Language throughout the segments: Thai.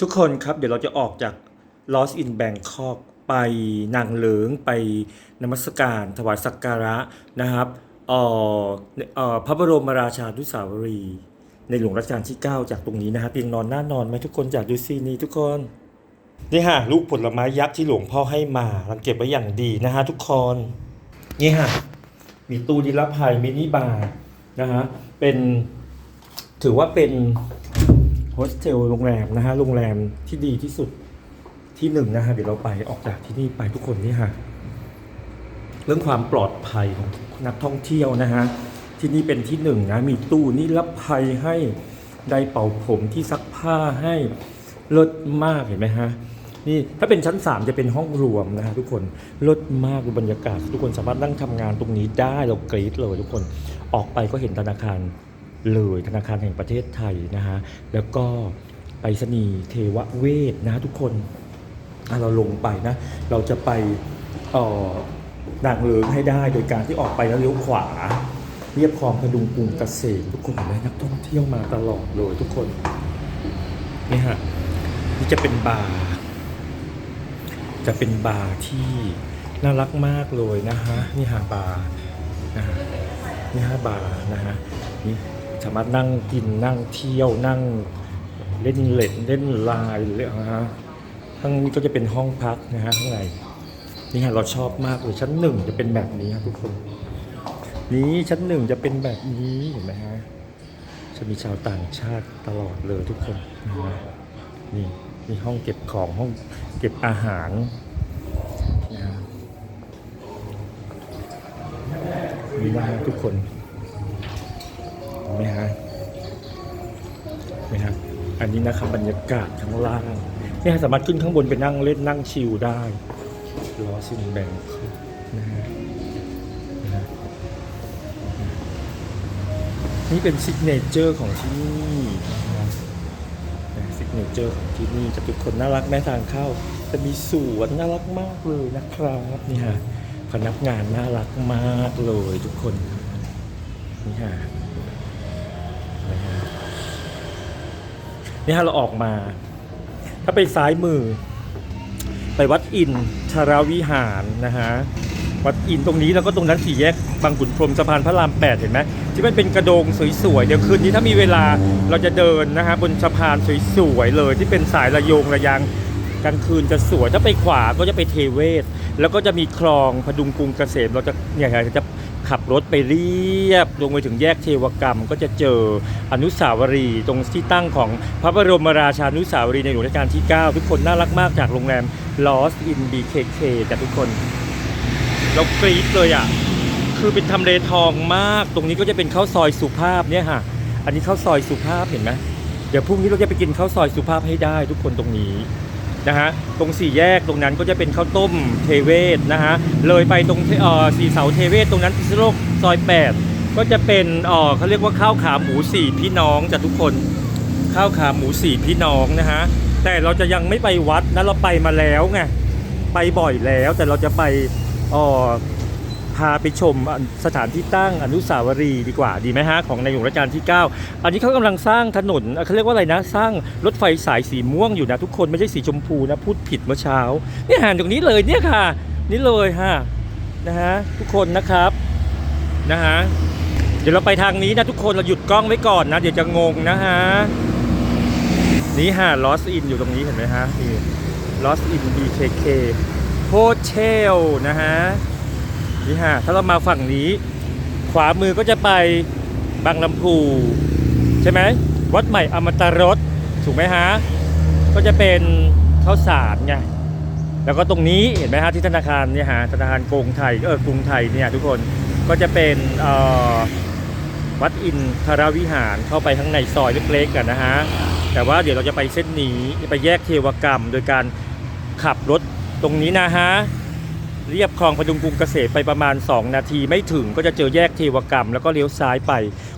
ทุกคนครับเดี๋ยวเราจะออกจาก Lost in Bangkok ไปนางเลิงไปนมัสการถวายสักการะนะครับออพระบรมราชานุสาวรี ในหลวงรัชกาลที่ 9 จากตรงนี้นะครับเตียงนอนน่านอนไหมทุกคนจากดูซีนี่ทุกคนนี่ฮะลูกผลไม้ยักษ์ที่หลวงพ่อให้มาเราเก็บไว้อย่างดีนะฮะทุกคนนี่ฮะมีตู้นิรภัยมินิบาร์นะฮะเป็นถือว่าเป็น โฮสเทลโรงแรมนะฮะโรงแรมที่ดีที่สุดที่หนึ่งนะฮะเดี๋ยวเราไปออกจากที่นี่ไปทุกคนนี่ฮะเรื่องความปลอดภัยของนักท่องเที่ยวนะฮะที่นี่เป็นที่หนึ่งนะมีตู้นิรภัยให้ไดร์เป่าผมที่ซักผ้าให้เลิศมากเห็นไหมฮะนี่ถ้าเป็นชั้น 3 จะเป็นห้องรวมนะฮะทุกคนเลิศมากดูบรรยากาศ ทุกคนสามารถนั่งทำงานตรงนี้ได้เรากรี๊ดเลยทุกคนออกไปก็เห็นธนาคาร เลยธนาคารแห่งประเทศไทยนะฮะแล้วก็ไปรษณีย์เทวเวศนะทุกคนเราลงไปนะ เราจะไปอ่อนางเลิงให้ได้โดยการที่ออกไปแล้วเลี้ยวขวา เรียบคลองพดุงกรุงเกษมทุกคนเห็นไหมนักท่องเที่ยวมาตลอดเลยทุกคนนี่ฮะนี่จะเป็นบาร์จะเป็นบาร์ที่น่ารักมากเลยนะฮะนี่ฮะบาร์นะฮะนี่ฮะบาร์นะฮะนี่ สามารถนั่งกินนั่งเที่ยวนั่งเล่นเล่นเล่นไลน์เลยนะฮะข้างนี้ก็จะเป็นห้องพักนะฮะข้างในนี่ฮะเราชอบมากเลยชั้นหนึ่งจะเป็นแบบนี้ครับทุกคน นี้ชั้นหนึ่งจะเป็นแบบนี้เห็นไหมฮะจะมีชาวต่างชาติตลอดเลยทุกคนนะฮะนี่มีห้องเก็บของห้องเก็บอาหารนะฮะนี่นะฮะทุกคน ไหมฮะเห็นไหมฮะอันนี้นะครับบรรยากาศข้างล่างเนี่ยสามารถขึ้นข้างบนไปนั่งเล่นนั่งชิลได้ล้อซินแบงนะฮะนะฮะนี่เป็นซิกเนเจอร์ของที่นี่นะซิกเนเจอร์ของที่นี่จะทุกคนน่ารักแม้ทางเข้า จะมีสวนน่ารักมากเลยนะครับนี่ฮะพนักงานน่ารักมากเลยทุกคนนี่ฮะ นะฮะนี่ฮะเราออกมา ถ้าไปซ้ายมือ ไปวัดอินทราวิหารนะฮะวัดอินตรงนี้แล้วก็ตรงนั้นสี่แยกบางขุนพรมสะพานพระรามแปดเห็นไหมที่มันเป็นกระโดงสวยๆเดี๋ยวคืนนี้ถ้ามีเวลาเราจะเดินนะฮะบนสะพานสวยๆเลยที่เป็นสายระยงระยางกลางคืนจะสวยถ้าไปขวาก็จะไปเทเวศ แล้วก็จะมีคลองพดุงกรุงเกษมเราจะเนี่ยจะ ขับรถไปเรียบลงไปถึงแยกเทวกรรม ก็จะเจออนุสาวรีย์ตรงที่ตั้งของพระบรมราชานุสาวรีย์ในหลวงรัชกาลที่ 9 ทุกคนน่ารักมากจากโรงแรม Lost in BKK จากทุกคนเรากรี๊ดเลยอะคือเป็นทำเลทองมาก ตรงนี้ก็จะเป็นข้าวซอยสุภาพเนี่ยฮะอันนี้ข้าวซอยสุภาพเห็นไหมเดี๋ยวพรุ่งนี้เราจะไปกินข้าวซอยสุภาพให้ได้ทุกคนตรงนี้ นะฮะตรงสี่แยกตรงนั้นก็จะเป็นข้าวต้มเทเวศนะฮะเลยไปตรงเอ่อสี่เสาเทเวศตรงนั้นพิษณุโลกซอย 8 ก็จะเป็นเอ่อเขาเรียกว่าข้าวขาหมูสี่พี่น้องจากทุกคนข้าวขาหมูสี่พี่น้องนะฮะแต่เราจะยังไม่ไปวัดนะเราไปมาแล้วไงไปบ่อยแล้วแต่เราจะไปเอ่อ พาไปชมสถานที่ตั้งอนุสาวรีย์ดีกว่าดีไหมฮะของในหลวงรัชกาลที่ 9 อันนี้เขากำลังสร้างถนนเขาเรียกว่าอะไรนะ สร้างรถไฟสายสีม่วงอยู่นะทุกคนไม่ใช่สีชมพูนะพูดผิดเมื่อเช้าเนี่ยห่างตรงนี้เลยเนี่ยค่ะ นี่เลยฮะนะฮะทุกคนนะครับนะฮะเดี๋ยวเราไปทางนี้นะทุกคนเราหยุดกล้องไว้ก่อนนะ เดี๋ยวจะงงนะฮะนี่ฮะ Lost in อยู่ตรงนี้เห็นไหมฮะนี่ Lost in BKK Hotel นะฮะ นี่ฮะถ้าเรามาฝั่งนี้ ขวามือก็จะไปบางลำพูใช่ไหมวัดใหม่อมตะรสถูกไหมฮะ ก็จะเป็นข้าวสารไงแล้วก็ตรงนี้เห็นไหมฮะที่ธนาคารเนี่ยฮะธนาคารกรุงไทยเออกรุงไทยเนี่ยทุกคนก็จะเป็นออวัดอินทรวิหารเข้าไปข้างในซอยเล็กๆกันนะฮะแต่ว่าเดี๋ยวเราจะไปเส้นนี้ไปแยกเทวกรรม โดยการขับรถตรงนี้นะฮะ เรียบคลองพดุงกรุงเกษตรไปประมาณ 2 นาทีไม่ถึงก็จะเจอแยกเทวกรรม แล้วก็เลี้ยวซ้ายไป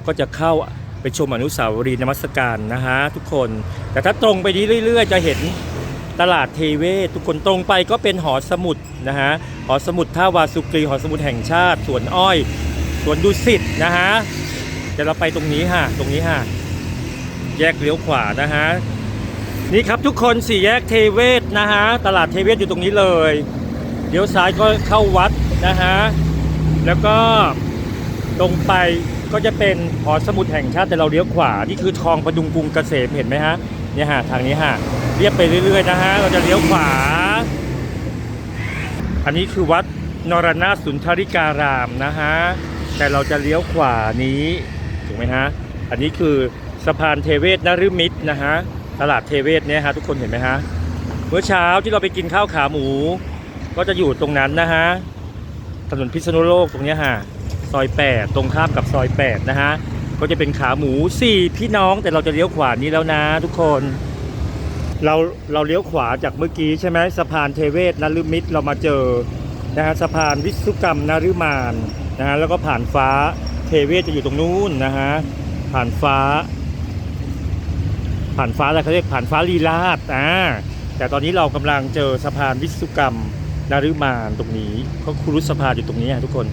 ก็จะเข้าไปชมอนุสาวรีย์นมัสการนะฮะทุกคน แต่ถ้าตรงไปนี้เรื่อยๆ จะเห็นตลาดเทเวศทุกคนตรงไปก็เป็นหอสมุดนะฮะหอสมุดท่าวาสุกรีหอสมุดแห่งชาติสวนอ้อยสวนดุสิตนะฮะเดี๋ยวเราไปตรงนี้ฮะตรงนี้ฮะแยกเลี้ยวขวานะฮะนี่ครับทุกคนสี่แยกเทเวศนะฮะตลาดเทเวศอยู่ตรงนี้เลย เดี๋ยวซ้ายก็เข้าวัดนะฮะ แล้วก็ตรงไปก็จะเป็นหอสมุดแห่งชาติแต่เราเลี้ยวขวา นี่คือคลองพดุงกรุงเกษมเห็นไหมฮะ เนี่ยฮะทางนี้ฮะ เรียบไปเรื่อยๆนะฮะ เราจะเลี้ยวขวา อันนี้คือวัดนรนาสุนทริการามนะฮะ แต่เราจะเลี้ยวขวานี้ ถูกไหมฮะ อันนี้คือสะพานเทเวศนฤมิตรนะฮะ ตลาดเทเวศเนี่ยฮะทุกคนเห็นไหมฮะ เมื่อเช้าที่เราไปกินข้าวขาหมู ก็จะอยู่ตรงนั้นนะฮะถนนพิษณุโลกตรงนี้ฮะซอย 8 ตรงข้ามกับซอย 8 นะฮะ ก็จะเป็นขาหมูสี่พี่น้องแต่เราจะเลี้ยวขวานี้แล้วนะทุกคน เราเราเลี้ยวขวาจากเมื่อกี้ใช่ไหมสะพานเทเวศนฤมิตรเรามาเจอนะฮะสะพานวิสุกรรมนฤมานนะฮะแล้วก็ผ่านฟ้าเทเวศจะอยู่ตรงนู้นนะฮะผ่านฟ้า ผ่านฟ้าอะไรเขาเรียกผ่านฟ้าลีลาดอ่าแต่ตอนนี้เรากำลังเจอสะพานวิสุกรรม นฤมานตรงนี้เขาครุสภาอยู่ตรงนี้อะทุกคน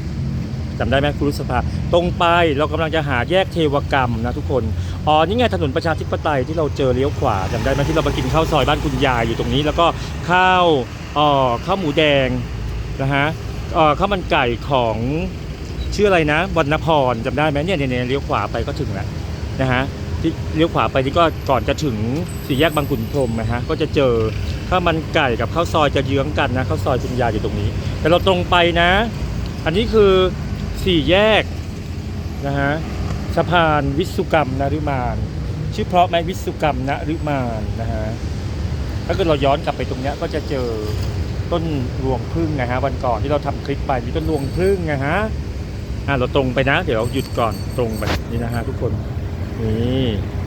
จำได้ไหมครุสภาตรงไปเรากำลังจะหาแยกเทวกรรมนะทุกคนอ๋อนี่ไงถนนประชาธิปไตยที่เราเจอเลี้ยวขวาจำได้ไหมที่เราไปกินข้าวซอยบ้านคุณยายอยู่ตรงนี้ แล้วก็ข้าวอ๋อข้าวหมูแดงนะฮะอ่อข้าวมันไก่ของชื่ออะไรนะวรรณพรจำได้ไหมเนี่ยเนี่ยเลี้ยวขวาไปก็ถึงแล้วนะฮะที่เลี้ยวขวาไปนี่ก็ก่อนจะถึงสี่แยกบางขุนพรมนะฮะก็จะเจอ ข้าวมันไก่กับข้าวซอยจะเยื้องกันนะข้าวซอยคุณยาอยู่ตรงนี้ แต่เราตรงไปนะ อันนี้คือสี่แยกนะฮะสะพานวิสุกรรมนฤมานชื่อเพราะไหมวิสุกรรมนฤมานนะฮะถ้าเกิดเราย้อนกลับไปตรงนี้ก็จะเจอต้นรวงพึ่งนะฮะวันก่อนที่เราทำคลิปไปมีต้นรวงพึ่งนะฮะอะเราตรงไปนะ เดี๋ยวเราหยุดก่อนตรงไปนี่นะฮะทุกคนนี่